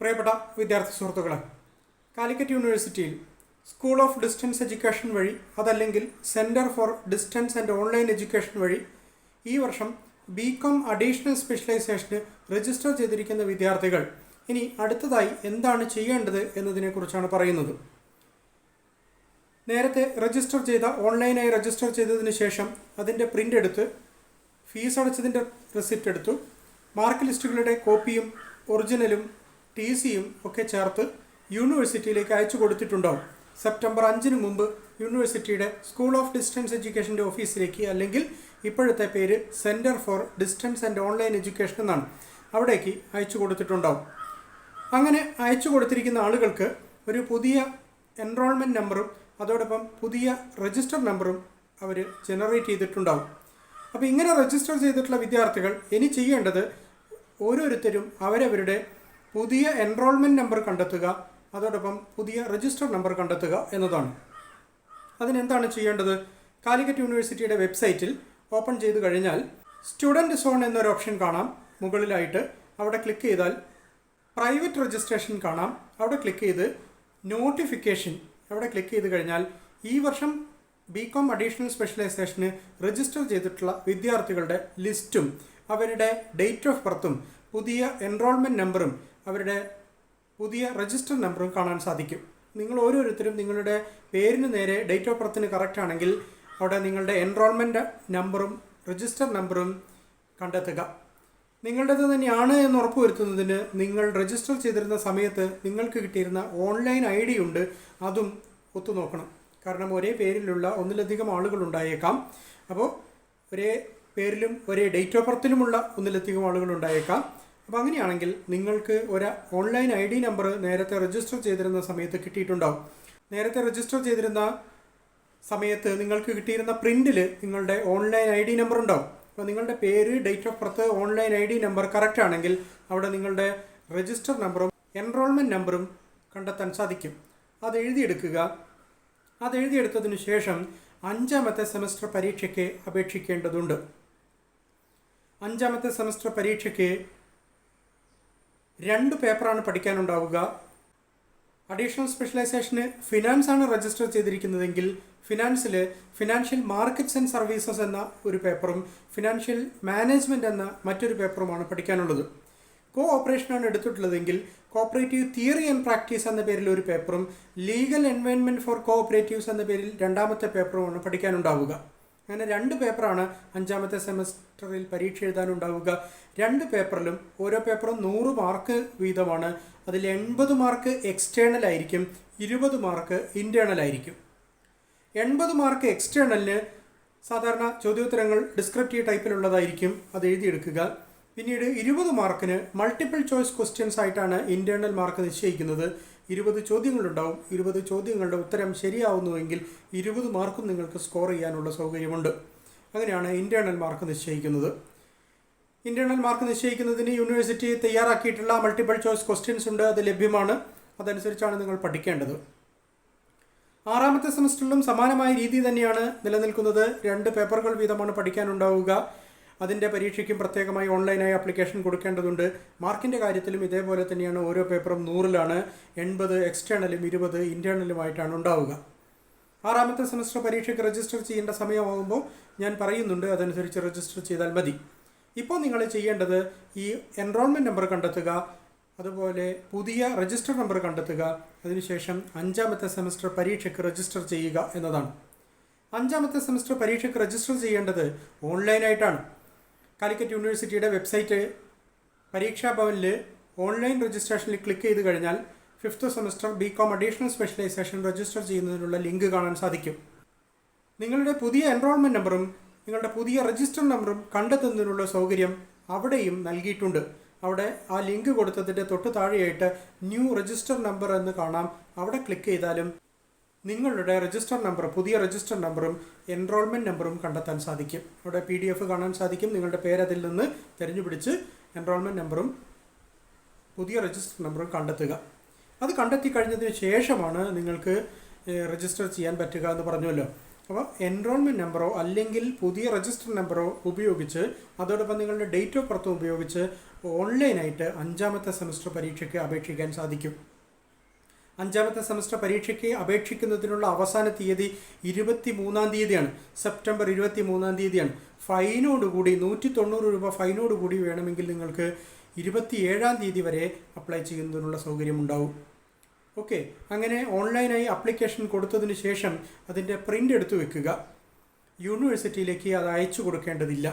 പ്രിയപ്പെട്ട വിദ്യാർത്ഥി സുഹൃത്തുക്കളെ കാലിക്കറ്റ് യൂണിവേഴ്സിറ്റിയിൽ സ്കൂൾ ഓഫ് ഡിസ്റ്റൻസ് എഡ്യൂക്കേഷൻ വഴി അതല്ലെങ്കിൽ centre for distance and online education വഴി ഈ വർഷം ബി കോം അഡീഷണൽ സ്പെഷ്യലൈസേഷന് രജിസ്റ്റർ ചെയ്തിരിക്കുന്ന വിദ്യാർത്ഥികൾ ഇനി അടുത്തതായി എന്താണ് ചെയ്യേണ്ടത് എന്നതിനെക്കുറിച്ചാണ് പറയുന്നത്. നേരത്തെ രജിസ്റ്റർ ചെയ്ത ഓൺലൈനായി രജിസ്റ്റർ ചെയ്തതിന് ശേഷം അതിന്റെ പ്രിന്റ് എടുത്ത് ഫീസ് അടച്ചതിന്റെ റെസിപ്റ്റ് എടുത്തു മാർക്ക് ലിസ്റ്റുകളുടെ കോപ്പിയും ഒറിജിനലും ടി സിയും ഒക്കെ ചേർത്ത് യൂണിവേഴ്സിറ്റിയിലേക്ക് അയച്ചു കൊടുത്തിട്ടുണ്ടാവും സെപ്റ്റംബർ അഞ്ചിന് മുമ്പ് യൂണിവേഴ്സിറ്റിയുടെ സ്കൂൾ ഓഫ് ഡിസ്റ്റൻസ് എഡ്യൂക്കേഷന്റെ ഓഫീസിലേക്ക് അല്ലെങ്കിൽ ഇപ്പോഴത്തെ പേര് centre for distance and online education എന്നാണ് അവിടേക്ക് അയച്ചു കൊടുത്തിട്ടുണ്ടാവും അങ്ങനെ അയച്ചു കൊടുത്തിരിക്കുന്ന ആളുകൾക്ക് ഒരു പുതിയ എൻറോൾമെന്റ് നമ്പറും അതോടൊപ്പം പുതിയ രജിസ്റ്റർ നമ്പറും അവർ ജനറേറ്റ് ചെയ്തിട്ടുണ്ടാവും. അപ്പോൾ ഇങ്ങനെ രജിസ്റ്റർ ചെയ്തിട്ടുള്ള വിദ്യാർത്ഥികൾ ഇനി ചെയ്യേണ്ടത് ഓരോരുത്തരും അവരവരുടെ പുതിയ എൻറോൾമെന്റ് നമ്പർ കണ്ടെത്തുക അതോടൊപ്പം പുതിയ രജിസ്റ്റർ നമ്പർ കണ്ടെത്തുക എന്നതാണ്. അതിനെന്താണ് ചെയ്യേണ്ടത്? കാലിക്കറ്റ് യൂണിവേഴ്സിറ്റിയുടെ വെബ്സൈറ്റിൽ ഓപ്പൺ ചെയ്ത് കഴിഞ്ഞാൽ സ്റ്റുഡന്റ് സോൺ എന്നൊരു ഓപ്ഷൻ കാണാം. മുകളിലായിട്ട് അവിടെ ക്ലിക്ക് ചെയ്താൽ പ്രൈവറ്റ് രജിസ്ട്രേഷൻ കാണാം. അവിടെ ക്ലിക്ക് ചെയ്ത് നോട്ടിഫിക്കേഷൻ അവിടെ ക്ലിക്ക് ചെയ്ത് കഴിഞ്ഞാൽ ഈ വർഷം ബി കോം അഡീഷണൽ സ്പെഷ്യലൈസേഷന് രജിസ്റ്റർ ചെയ്തിട്ടുള്ള വിദ്യാർത്ഥികളുടെ ലിസ്റ്റും അവരുടെ ഡേറ്റ് ഓഫ് ബർത്തും പുതിയ എൻറോൾമെന്റ് നമ്പറും അവരുടെ പുതിയ രജിസ്റ്റർ നമ്പറും കാണാൻ സാധിക്കും. നിങ്ങൾ ഓരോരുത്തരും നിങ്ങളുടെ പേരിന് നേരെ ഡേറ്റ് ഓഫ് ബർത്തിന് കറക്റ്റ് ആണെങ്കിൽ അവിടെ നിങ്ങളുടെ എൻറോൾമെന്റ് നമ്പറും രജിസ്റ്റർ നമ്പറും കണ്ടെത്തുക. നിങ്ങളുടേത് തന്നെയാണ് എന്ന് ഉറപ്പുവരുത്തുന്നതിന് നിങ്ങൾ രജിസ്റ്റർ ചെയ്തിരുന്ന സമയത്ത് നിങ്ങൾക്ക് കിട്ടിയിരുന്ന ഓൺലൈൻ ഐ ഡി ഉണ്ട്. അതും ഒത്തുനോക്കണം. കാരണം ഒരേ പേരിലുള്ള ഒന്നിലധികം ആളുകൾ ഉണ്ടായേക്കാം. അപ്പോൾ ഒരേ പേരിലും ഒരേ ഡേറ്റ് ഓഫ് ബർത്തിലുമുള്ള ഒന്നിലധികം ആളുകൾ ഉണ്ടായേക്കാം. അപ്പോൾ അങ്ങനെയാണെങ്കിൽ നിങ്ങൾക്ക് ഒരു ഓൺലൈൻ ഐ ഡി നമ്പർ നേരത്തെ രജിസ്റ്റർ ചെയ്തിരുന്ന സമയത്ത് കിട്ടിയിട്ടുണ്ടാവും. നേരത്തെ രജിസ്റ്റർ ചെയ്തിരുന്ന സമയത്ത് നിങ്ങൾക്ക് കിട്ടിയിരുന്ന പ്രിന്റിൽ നിങ്ങളുടെ ഓൺലൈൻ ഐ ഡി നമ്പർ ഉണ്ടാവും. അപ്പോൾ നിങ്ങളുടെ പേര് date of birth online I D number correct ആണെങ്കിൽ അവിടെ നിങ്ങളുടെ രജിസ്റ്റർ നമ്പറും എൻറോൾമെന്റ് നമ്പറും കണ്ടെത്താൻ സാധിക്കും. അത് എഴുതിയെടുക്കുക. അത് എഴുതിയെടുത്തതിന് ശേഷം അഞ്ചാമത്തെ സെമസ്റ്റർ പരീക്ഷയ്ക്ക് അപേക്ഷിക്കേണ്ടതുണ്ട്. അഞ്ചാമത്തെ സെമസ്റ്റർ പരീക്ഷയ്ക്ക് രണ്ട് പേപ്പറാണ് പഠിക്കാനുണ്ടാവുക. അഡീഷണൽ സ്പെഷ്യലൈസേഷന് ഫിനാൻസ് ആണ് രജിസ്റ്റർ ചെയ്തിരിക്കുന്നതെങ്കിൽ ഫിനാൻസിൽ ഫിനാൻഷ്യൽ മാർക്കറ്റ്സ് ആൻഡ് സർവീസസ് എന്ന ഒരു പേപ്പറും ഫിനാൻഷ്യൽ മാനേജ്മെന്റ് എന്ന മറ്റൊരു പേപ്പറുമാണ് പഠിക്കാനുള്ളത്. കോ ഓപ്പറേഷനാണ് എടുത്തിട്ടുള്ളതെങ്കിൽ കോപ്പറേറ്റീവ് തിയറി ആൻഡ് പ്രാക്ടീസ് എന്ന പേരിൽ ഒരു പേപ്പറും ലീഗൽ എൻവയൺമെന്റ് ഫോർ കോഓപ്പറേറ്റീവ്സ് എന്ന പേരിൽ രണ്ടാമത്തെ പേപ്പറുമാണ് പഠിക്കാനുണ്ടാവുക. അങ്ങനെ രണ്ട് പേപ്പറാണ് അഞ്ചാമത്തെ സെമസ്റ്ററിൽ പരീക്ഷ എഴുതാനുണ്ടാവുക. രണ്ട് പേപ്പറിലും ഓരോ പേപ്പറും നൂറ് മാർക്ക് വീതമാണ്. അതിൽ എൺപത് മാർക്ക് എക്സ്റ്റേണൽ ആയിരിക്കും ഇരുപത് മാർക്ക് ഇന്റേണൽ ആയിരിക്കും. എൺപത് മാർക്ക് എക്സ്റ്റേണലിന് സാധാരണ ചോദ്യോത്തരങ്ങൾ ഡിസ്ക്രിപ്റ്റീവ് ടൈപ്പിലുള്ളതായിരിക്കും അത് എഴുതിയെടുക്കുക. പിന്നീട് ഇരുപത് മാർക്കിന് മൾട്ടിപ്പിൾ ചോയ്സ് ക്വസ്റ്റ്യൻസ് ആയിട്ടാണ് ഇന്റേണൽ മാർക്ക് നിശ്ചയിക്കുന്നത്. ഇരുപത് ചോദ്യങ്ങളുണ്ടാവും. ഇരുപത് ചോദ്യങ്ങളുടെ ഉത്തരം ശരിയാവുന്നുവെങ്കിൽ ഇരുപത് മാർക്കും നിങ്ങൾക്ക് സ്കോർ ചെയ്യാനുള്ള സൗകര്യമുണ്ട്. അങ്ങനെയാണ് ഇന്റേർണൽ മാർക്ക് നിശ്ചയിക്കുന്നത്. ഇന്റേർണൽ മാർക്ക് നിശ്ചയിക്കുന്നതിന് യൂണിവേഴ്സിറ്റി തയ്യാറാക്കിയിട്ടുള്ള മൾട്ടിപ്പിൾ ചോയ്സ് ക്വസ്റ്റ്യൻസ് ഉണ്ട്. അത് ലഭ്യമാണ്. അതനുസരിച്ചാണ് നിങ്ങൾ പഠിക്കേണ്ടത്. ആറാമത്തെ സെമസ്റ്ററിലും സമാനമായ രീതി തന്നെയാണ് നിലനിൽക്കുന്നത്. രണ്ട് പേപ്പറുകൾ വീതമാണ് പഠിക്കാനുണ്ടാവുക. അതിന്റെ പരീക്ഷയ്ക്കും പ്രത്യേകമായി ഓൺലൈനായി അപ്ലിക്കേഷൻ കൊടുക്കേണ്ടതുണ്ട്. മാർക്കിന്റെ കാര്യത്തിലും ഇതേപോലെ തന്നെയാണ് ഓരോ പേപ്പറും നൂറിലാണ്. എൺപത് എക്സ്റ്റേണലും ഇരുപത് ഇന്റേണലുമായിട്ടാണ് ഉണ്ടാവുക. ആറാമത്തെ സെമസ്റ്റർ പരീക്ഷയ്ക്ക് രജിസ്റ്റർ ചെയ്യേണ്ട സമയമാകുമ്പോൾ ഞാൻ പറയുന്നുണ്ട് അതനുസരിച്ച് രജിസ്റ്റർ ചെയ്താൽ മതി. ഇപ്പോൾ നിങ്ങൾ ചെയ്യേണ്ടത് ഈ എൻറോൾമെന്റ് നമ്പർ കണ്ടെത്തുക അതുപോലെ പുതിയ രജിസ്റ്റർ നമ്പർ കണ്ടെത്തുക അതിനുശേഷം അഞ്ചാമത്തെ സെമസ്റ്റർ പരീക്ഷയ്ക്ക് രജിസ്റ്റർ ചെയ്യുക എന്നതാണ്. അഞ്ചാമത്തെ സെമസ്റ്റർ പരീക്ഷയ്ക്ക് രജിസ്റ്റർ ചെയ്യേണ്ടത് ഓൺലൈനായിട്ടാണ് കാലിക്കറ്റ് യൂണിവേഴ്സിറ്റിയുടെ വെബ്സൈറ്റ് പരീക്ഷാ ഭവനിൽ ഓൺലൈൻ രജിസ്ട്രേഷനിൽ ക്ലിക്ക് ചെയ്ത് കഴിഞ്ഞാൽ fifth semester B Com additional specialisation register ചെയ്യുന്നതിനുള്ള ലിങ്ക് കാണാൻ സാധിക്കും. നിങ്ങളുടെ പുതിയ എൻറോൾമെന്റ് നമ്പറും നിങ്ങളുടെ പുതിയ രജിസ്റ്റർ നമ്പറും കണ്ടെത്തുന്നതിനുള്ള സൗകര്യം അവിടെയും നൽകിയിട്ടുണ്ട്. അവിടെ ആ ലിങ്ക് കൊടുത്തതിന്റെ തൊട്ട് താഴെയായിട്ട് ന്യൂ രജിസ്റ്റർ നമ്പർ എന്ന് കാണാം. അവിടെ ക്ലിക്ക് ചെയ്താലും നിങ്ങളുടെ രജിസ്റ്റർ നമ്പർ പുതിയ രജിസ്റ്റർ നമ്പറും എൻറോൾമെന്റ് നമ്പറും കണ്ടെത്താൻ സാധിക്കും. അവിടെ പി ഡി എഫ് കാണാൻ സാധിക്കും. നിങ്ങളുടെ പേര് അതിൽ നിന്ന് തിരഞ്ഞുപിടിച്ച് എൻറോൾമെന്റ് നമ്പറും പുതിയ രജിസ്റ്റർ നമ്പറും കണ്ടെത്തുക. അത് കണ്ടെത്തി കഴിഞ്ഞതിന് ശേഷമാണ് നിങ്ങൾക്ക് രജിസ്റ്റർ ചെയ്യാൻ പറ്റുക എന്ന് പറഞ്ഞുവല്ലോ. അപ്പോൾ എൻറോൾമെന്റ് നമ്പറോ അല്ലെങ്കിൽ പുതിയ രജിസ്റ്റർ നമ്പറോ ഉപയോഗിച്ച് അതോടൊപ്പം നിങ്ങളുടെ ഡേറ്റ് ഓഫ് ബർത്തും ഉപയോഗിച്ച് ഓൺലൈനായിട്ട് അഞ്ചാമത്തെ സെമസ്റ്റർ പരീക്ഷയ്ക്ക് അപേക്ഷിക്കാൻ സാധിക്കും. അഞ്ചാമത്തെ സെമസ്റ്റർ പരീക്ഷയ്ക്ക് അപേക്ഷിക്കുന്നതിനുള്ള അവസാന തീയതി ഇരുപത്തി മൂന്നാം തീയതിയാണ്. സെപ്റ്റംബർ ഇരുപത്തി മൂന്നാം തീയതിയാണ്. ഫൈനോടുകൂടി നൂറ്റി തൊണ്ണൂറ് രൂപ ഫൈനോടുകൂടി വേണമെങ്കിൽ നിങ്ങൾക്ക് ഇരുപത്തി ഏഴാം തീയതി വരെ അപ്ലൈ ചെയ്യുന്നതിനുള്ള സൗകര്യമുണ്ടാവും. ഓക്കെ അങ്ങനെ ഓൺലൈനായി അപ്ലിക്കേഷൻ കൊടുത്തതിന് ശേഷം അതിന്റെ പ്രിന്റ് എടുത്തു വെക്കുക. യൂണിവേഴ്സിറ്റിയിലേക്ക് അത് അയച്ചു കൊടുക്കേണ്ടതില്ല.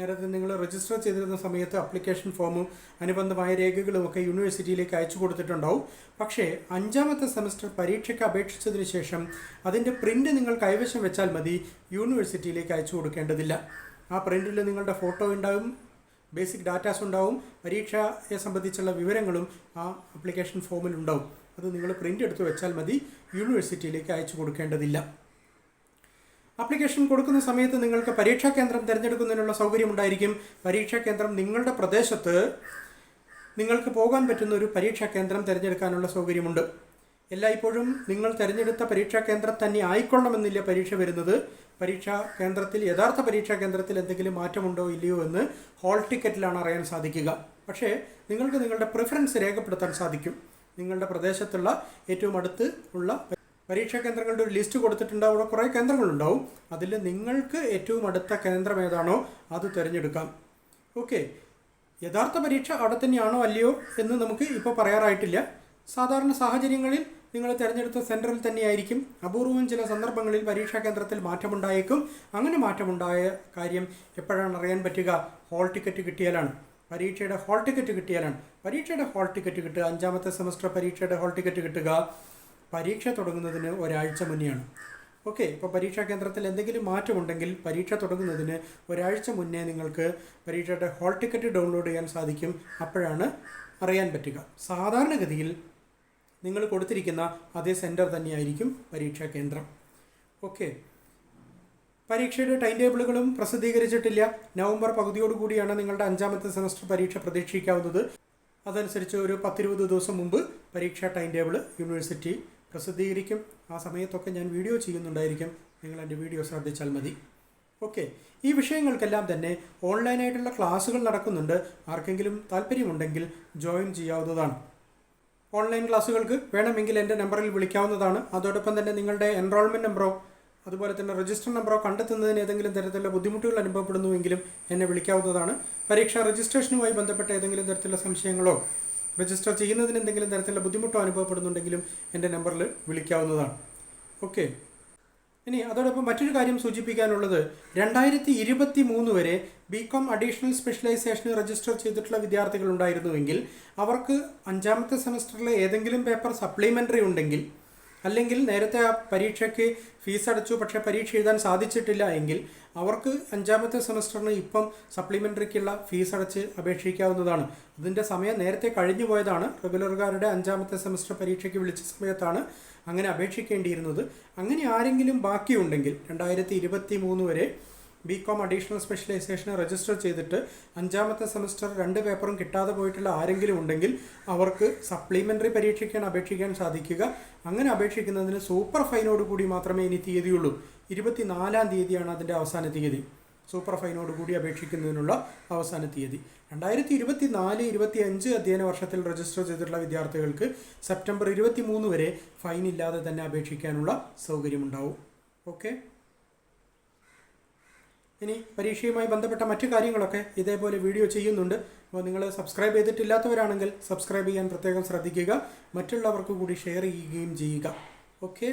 നേരത്തെ നിങ്ങൾ രജിസ്റ്റർ ചെയ്തിരുന്ന സമയത്ത് അപ്ലിക്കേഷൻ ഫോമും അനുബന്ധമായ രേഖകളും ഒക്കെ യൂണിവേഴ്സിറ്റിയിലേക്ക് അയച്ചു കൊടുത്തിട്ടുണ്ടാവും. പക്ഷേ അഞ്ചാമത്തെ സെമസ്റ്റർ പരീക്ഷയ്ക്ക് അപേക്ഷിച്ചതിന് ശേഷം അതിന്റെ പ്രിന്റ് നിങ്ങൾ കൈവശം വെച്ചാൽ മതി യൂണിവേഴ്സിറ്റിയിലേക്ക് അയച്ചു കൊടുക്കേണ്ടതില്ല. ആ പ്രിന്റിൽ നിങ്ങളുടെ ഫോട്ടോ ഉണ്ടാവും ബേസിക് ഡാറ്റാസ് ഉണ്ടാവും പരീക്ഷയെ സംബന്ധിച്ചുള്ള വിവരങ്ങളും ആ അപ്ലിക്കേഷൻ ഫോമിൽ ഉണ്ടാവും. അത് നിങ്ങൾ പ്രിന്റ് എടുത്ത് വെച്ചാൽ മതി യൂണിവേഴ്സിറ്റിയിലേക്ക് അയച്ചു കൊടുക്കേണ്ടതില്ല. ആപ്ലിക്കേഷൻ കൊടുക്കുന്ന സമയത്ത് നിങ്ങൾക്ക് പരീക്ഷാ കേന്ദ്രം തിരഞ്ഞെടുക്കുന്നതിനുള്ള സൗകര്യമുണ്ടായിരിക്കും. പരീക്ഷാ കേന്ദ്രം നിങ്ങളുടെ പ്രദേശത്ത് നിങ്ങൾക്ക് പോകാൻ പറ്റുന്ന ഒരു പരീക്ഷാ കേന്ദ്രം തിരഞ്ഞെടുക്കാനുള്ള സൗകര്യമുണ്ട്. എല്ലായ്പ്പോഴും നിങ്ങൾ തിരഞ്ഞെടുത്ത പരീക്ഷാ കേന്ദ്രം തന്നെ ആയിക്കൊള്ളണമെന്നില്ല പരീക്ഷ വരുന്നത്. പരീക്ഷാ കേന്ദ്രത്തിൽ യഥാർത്ഥ പരീക്ഷാ കേന്ദ്രത്തിൽ എന്തെങ്കിലും മാറ്റമുണ്ടോ ഇല്ലയോ എന്ന് ഹോൾ ടിക്കറ്റിലാണ് അറിയാൻ സാധിക്കുക. പക്ഷേ നിങ്ങൾക്ക് നിങ്ങളുടെ പ്രിഫറൻസ് രേഖപ്പെടുത്താൻ സാധിക്കും. നിങ്ങളുടെ പ്രദേശത്തുള്ള ഏറ്റവും അടുത്ത് ഉള്ള പരീക്ഷാ കേന്ദ്രങ്ങളുടെ ഒരു ലിസ്റ്റ് കൊടുത്തിട്ടുണ്ട്. അവിടെ കുറേ കേന്ദ്രങ്ങളുണ്ടാവും. അതിൽ നിങ്ങൾക്ക് ഏറ്റവും അടുത്ത കേന്ദ്രം ഏതാണോ അത് തിരഞ്ഞെടുക്കാം. ഓക്കെ. യഥാർത്ഥ പരീക്ഷ അവിടെ തന്നെയാണോ അല്ലയോ എന്ന് നമുക്ക് ഇപ്പോൾ പറയാറായിട്ടില്ല. സാധാരണ സാഹചര്യങ്ങളിൽ നിങ്ങൾ തിരഞ്ഞെടുത്ത സെന്ററിൽ തന്നെയായിരിക്കും. അപൂർവം ചില സന്ദർഭങ്ങളിൽ പരീക്ഷാ കേന്ദ്രത്തിൽ മാറ്റമുണ്ടായേക്കും. അങ്ങനെ മാറ്റമുണ്ടായ കാര്യം എപ്പോഴാണ് അറിയാൻ പറ്റുക? ഹോൾ ടിക്കറ്റ് കിട്ടിയാലാണ്. പരീക്ഷയുടെ ഹോൾ ടിക്കറ്റ് കിട്ടിയാലാണ്. പരീക്ഷയുടെ ഹോൾ ടിക്കറ്റ് കിട്ടുക. അഞ്ചാമത്തെ സെമസ്റ്റർ പരീക്ഷയുടെ ഹോൾ ടിക്കറ്റ് കിട്ടുക. പരീക്ഷ തുടങ്ങുന്നതിന് ഒരാഴ്ച മുന്നെയാണ്. ഓക്കെ ഇപ്പോൾ പരീക്ഷാ കേന്ദ്രത്തിൽ എന്തെങ്കിലും മാറ്റമുണ്ടെങ്കിൽ പരീക്ഷ തുടങ്ങുന്നതിന് ഒരാഴ്ച മുന്നേ നിങ്ങൾക്ക് പരീക്ഷയുടെ ഹോൾ ടിക്കറ്റ് ഡൗൺലോഡ് ചെയ്യാൻ സാധിക്കും. അപ്പോഴാണ് അറിയാൻ പറ്റുക. സാധാരണഗതിയിൽ നിങ്ങൾ കൊടുത്തിരിക്കുന്ന അതേ സെന്റർ തന്നെയായിരിക്കും പരീക്ഷാ കേന്ദ്രം. ഓക്കെ പരീക്ഷയുടെ ടൈം ടേബിളുകളും പ്രസിദ്ധീകരിച്ചിട്ടില്ല. നവംബർ പകുതിയോടുകൂടിയാണ് നിങ്ങളുടെ അഞ്ചാമത്തെ സെമസ്റ്റർ പരീക്ഷ പ്രതീക്ഷിക്കാവുന്നത്. അതനുസരിച്ച് ഒരു പത്തിരുപത് ദിവസം മുമ്പ് പരീക്ഷാ ടൈം ടേബിൾ യൂണിവേഴ്സിറ്റി പ്രസിദ്ധീകരിക്കും. ആ സമയത്തൊക്കെ ഞാൻ വീഡിയോ ചെയ്യുന്നുണ്ടായിരിക്കും. നിങ്ങൾ എന്റെ വീഡിയോ ശ്രദ്ധിച്ചാൽ മതി. ഓക്കെ. ഈ വിഷയങ്ങൾക്കെല്ലാം തന്നെ ഓൺലൈനായിട്ടുള്ള ക്ലാസ്സുകൾ നടക്കുന്നുണ്ട്. ആർക്കെങ്കിലും താല്പര്യമുണ്ടെങ്കിൽ ജോയിൻ ചെയ്യാവുന്നതാണ്. ഓൺലൈൻ ക്ലാസ്സുകൾക്ക് വേണമെങ്കിൽ എന്റെ നമ്പറിൽ വിളിക്കാവുന്നതാണ്. അതോടൊപ്പം തന്നെ നിങ്ങളുടെ എൻറോൾമെന്റ് നമ്പറോ അതുപോലെ തന്നെ രജിസ്റ്റർ നമ്പറോ കണ്ടെത്തുന്നതിന് ഏതെങ്കിലും തരത്തിലുള്ള ബുദ്ധിമുട്ടുകൾ അനുഭവപ്പെടുന്നുവെങ്കിലും എന്നെ വിളിക്കാവുന്നതാണ്. പരീക്ഷാ രജിസ്ട്രേഷനുമായി ബന്ധപ്പെട്ട ഏതെങ്കിലും തരത്തിലുള്ള സംശയങ്ങളോ രജിസ്റ്റർ ചെയ്യുന്നതിന് എന്തെങ്കിലും തരത്തിലുള്ള ബുദ്ധിമുട്ടോ അനുഭവപ്പെടുന്നുണ്ടെങ്കിലും എന്റെ നമ്പറിൽ വിളിക്കാവുന്നതാണ്. ഓക്കെ ഇനി അതോടൊപ്പം മറ്റൊരു കാര്യം സൂചിപ്പിക്കാനുള്ളത് രണ്ടായിരത്തി ഇരുപത്തി മൂന്ന് വരെ ബി കോം അഡീഷണൽ സ്പെഷ്യലൈസേഷന് രജിസ്റ്റർ ചെയ്തിട്ടുള്ള വിദ്യാർത്ഥികൾ ഉണ്ടായിരുന്നുവെങ്കിൽ അവർക്ക് അഞ്ചാമത്തെ സെമസ്റ്ററിലെ ഏതെങ്കിലും പേപ്പർ സപ്ലിമെന്ററി ഉണ്ടെങ്കിൽ അല്ലെങ്കിൽ നേരത്തെ ആ പരീക്ഷയ്ക്ക് ഫീസ് അടച്ചു പക്ഷേ പരീക്ഷ എഴുതാൻ സാധിച്ചിട്ടില്ല എങ്കിൽ അവർക്ക് അഞ്ചാമത്തെ സെമസ്റ്ററിന് ഇപ്പം സപ്ലിമെന്ററിക്കുള്ള ഫീസ് അടച്ച് അപേക്ഷിക്കാവുന്നതാണ്. അതിന്റെ സമയം നേരത്തെ കഴിഞ്ഞു പോയതാണ്. റെഗുലർകാരുടെ അഞ്ചാമത്തെ സെമസ്റ്റർ പരീക്ഷയ്ക്ക് വിളിച്ച സമയത്താണ് അങ്ങനെ അപേക്ഷിക്കേണ്ടിയിരുന്നത്. അങ്ങനെ ആരെങ്കിലും ബാക്കിയുണ്ടെങ്കിൽ രണ്ടായിരത്തി ഇരുപത്തി മൂന്ന് വരെ ബി കോം അഡീഷണൽ സ്പെഷ്യലൈസേഷന് രജിസ്റ്റർ ചെയ്തിട്ട് അഞ്ചാമത്തെ സെമസ്റ്റർ രണ്ട് പേപ്പറും കിട്ടാതെ പോയിട്ടുള്ള ആരെങ്കിലും ഉണ്ടെങ്കിൽ അവർക്ക് സപ്ലിമെന്ററി പരീക്ഷയ്ക്കാണ് അപേക്ഷിക്കാൻ സാധിക്കുക. അങ്ങനെ അപേക്ഷിക്കുന്നതിന് സൂപ്പർ ഫൈനോട് കൂടി മാത്രമേ ഇനി തീയതിയുള്ളൂ. ഇരുപത്തിനാലാം തീയതിയാണ് അതിന്റെ അവസാന തീയതി. സൂപ്പർ ഫൈനോട് കൂടി അപേക്ഷിക്കുന്നതിനുള്ള അവസാന തീയതി. രണ്ടായിരത്തി ഇരുപത്തി നാല് ഇരുപത്തി അഞ്ച് അധ്യയന വർഷത്തിൽ രജിസ്റ്റർ ചെയ്തിട്ടുള്ള വിദ്യാർത്ഥികൾക്ക് സെപ്റ്റംബർ ഇരുപത്തി മൂന്ന് വരെ ഫൈൻ ഇല്ലാതെ തന്നെ അപേക്ഷിക്കാനുള്ള സൗകര്യമുണ്ടാവും. ഓക്കെ ഇനി പരീക്ഷയുമായി ബന്ധപ്പെട്ട മറ്റു കാര്യങ്ങളൊക്കെ ഇതേപോലെ വീഡിയോ ചെയ്യുന്നുണ്ട്. അപ്പോൾ നിങ്ങൾ സബ്സ്ക്രൈബ് ചെയ്തിട്ടില്ലാത്തവരാണെങ്കിൽ സബ്സ്ക്രൈബ് ചെയ്യാൻ പ്രത്യേകം ശ്രദ്ധിക്കുക. മറ്റുള്ളവർക്ക് കൂടി ഷെയർ ചെയ്യുകയും ചെയ്യുക. ഓക്കെ?